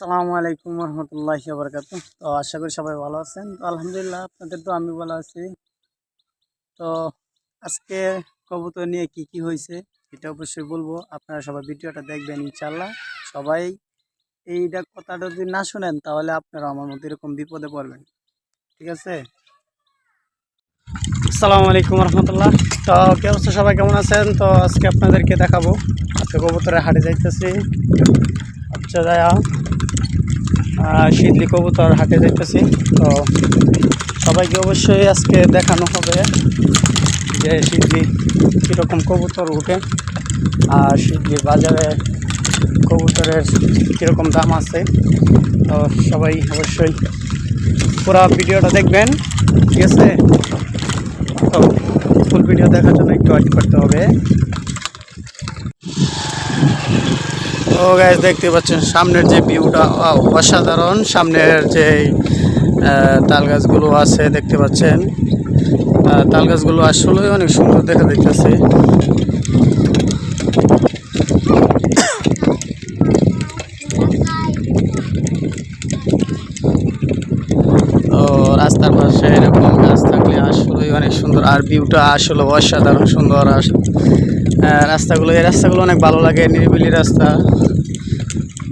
আসসালামু আলাইকুম রহমতুল্লাহি বরকাত তো আশা করি সবাই ভালো আছেন। তো আলহামদুলিল্লাহ আপনাদের তো আমি ভালো আছি। তো আজকে কবুতর নিয়ে কি কি হয়েছে এটা অবশ্যই বলব। আপনারা সবাই ভিডিওটা দেখবেন ইনশাল্লাহ সবাই এইটা কথাটা যদি না শুনেন তাহলে আপনারা আমার মতো এরকম বিপদে পড়বেন। ঠিক আছে? আসসালামু আলাইকুম রহমতুল্লাহ। তো কে অবস্থা? সবাই কেমন আছেন? তো আজকে আপনাদেরকে দেখাবো। আজকে কবুতরের হাটে যাইতেছি। আচ্ছা যায়া শীতলি কবুতর হাটে যাইতেছি। তো সবাইকে অবশ্যই আজকে দেখানো হবে যে শীতলি কীরকম কবুতর উঠে আর শীতলির বাজারে কবুতরের কীরকম দাম আছে। তো সবাই অবশ্যই পুরো ভিডিওটা দেখবেন। ঠিক আছে? তো ফুল ভিডিও দেখার জন্য একটু ওয়েট করতে হবে। তো গাইজ দেখতে পাচ্ছেন, সামনের যে ভিউটা অসাধারণ। সামনের যে তাল গাছগুলো আছে, দেখতে পাচ্ছেন। তাল গাছগুলো আসলে অনেক সুন্দর দেখা যাইতেছে রাস্তার পাশে এরকম গাছ থাকলে আসলে অনেক সুন্দর। আর ভিউটা আসলে অসাধারণ সুন্দর। আর রাস্তাগুলো, এই রাস্তাগুলো অনেক ভালো লাগে, নিরিবিলি রাস্তা।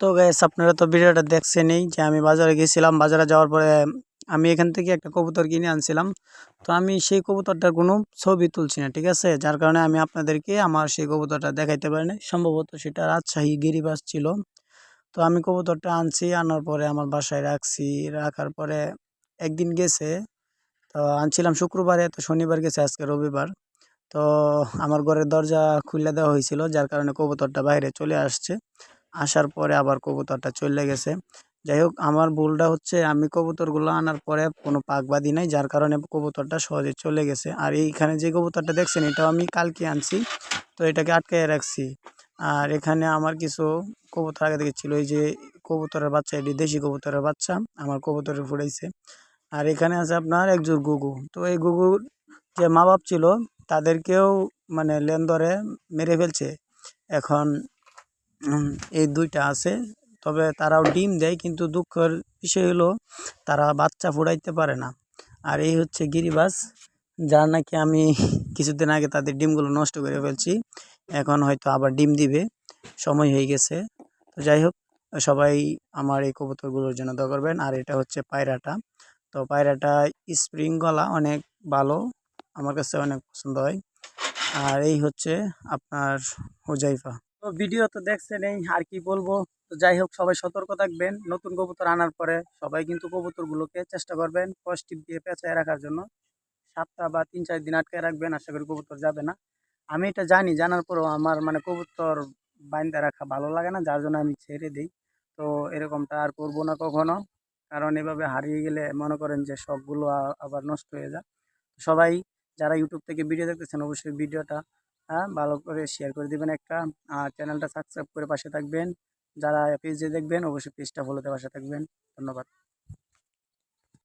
তো গ্যাস আপনারা তো ভিডিওটা দেখছেনই যে আমি বাজারে গেছিলাম। বাজারে যাওয়ার পরে আমি এখান থেকে একটা কবুতর কিনে আনছিলাম। তো আমি সেই কবুতরটার কোনো ছবি তুলছি না, ঠিক আছে? যার কারণে আমি আপনাদেরকে আমার সেই কবুতরটা দেখাইতে পারি না সম্ভবত সেটা রাজশাহী গিরিবাস ছিল। তো আমি কবুতরটা আনছি, আনার পরে আমার বাসায় রাখছি। রাখার পরে একদিন গেছে। তো আনছিলাম শুক্রবারে, তো শনিবার গেছে, আজকে রবিবার। তো আমার ঘরের দরজা খুলে দেওয়া হয়েছিল, যার কারণে কবুতরটা বাইরে চলে আসছে। আসার পরে আবার কবুতরটা চলে গেছে। যাই হোক, আমার ভুলটা হচ্ছে আমি কবুতরগুলো আনার পরে কোনো পাক বাঁধি নাই, যার কারণে কবুতরটা সহজে চলে গেছে। আর এইখানে যে কবুতরটা দেখছেন, এটাও আমি কালকে আনছি, তো এটাকে আটকায় রাখছি। আর এখানে আমার কিছু কবুতর আগে থেকে ছিল এই যে কবুতরের বাচ্চা, এটি দেশি কবুতরের বাচ্চা, আমার কবুতরে ফুটাইছে আর এখানে আছে আপনার একজোর গুগু। তো এই গুগুর যে মা বাপ ছিল তাদেরকেও মানে লেন ধরে মেরে ফেলছে। এখন এই দুইটা আছে। তবে তারাও ডিম দেয়, কিন্তু দুঃখের বিষয় হলো তারা বাচ্চা ফুটাইতে পারে না। আর এই হচ্ছে গিরিবাস, যার নাকি আমি কিছুদিন আগে তাদের ডিমগুলো নষ্ট করে ফেলছি। এখন হয়তো আবার ডিম দিবে। সময় হয়ে গেছে। তো যাই হোক, সবাই আমার এই কবুতরগুলোর জন্য দোয়া করবেন। আর এটা হচ্ছে পায়রাটা। তো পায়রাটা স্প্রিং গলা অনেক ভালো। আমার কাছে অনেক পছন্দ হয়। আর এই হচ্ছে আপনার হুজাইফা। তো ভিডিও তো দেখছেন এই, আর কি বলব? তো যাই হোক, সবাই সতর্ক থাকবেন। নতুন কবুতর আনার পরে সবাই কিন্তু কবুতরগুলোকে চেষ্টা করবেন পজিটিভ দিয়ে পেঁচায় রাখার জন্য। সাতটা বা তিন, চার দিন আটকে রাখবেন, আশা করি কবুতর যাবে না। আমি এটা জানি, জানার পরেও আমার মানে কবুতর বাইন্দা রাখা ভালো লাগে না, যার জন্য আমি ছেড়ে দিই। তো এরকমটা আর করব না কখনো, কারণ এভাবে হারিয়ে গেলে মনে করেন যে সবগুলো আবার নষ্ট হয়ে যায়। সবাই যারা ইউটিউব থেকে ভিডিও দেখতেছেন, অবশ্যই ভিডিওটা হ্যাঁ ভালো করে শেয়ার করে দিবেন একটা। আর চ্যানেলটা সাবস্ক্রাইব করে পাশে থাকবেন। যারা পেজে দেখবেন, অবশ্যই পেজটা ফলোতে পাশে থাকবেন। ধন্যবাদ।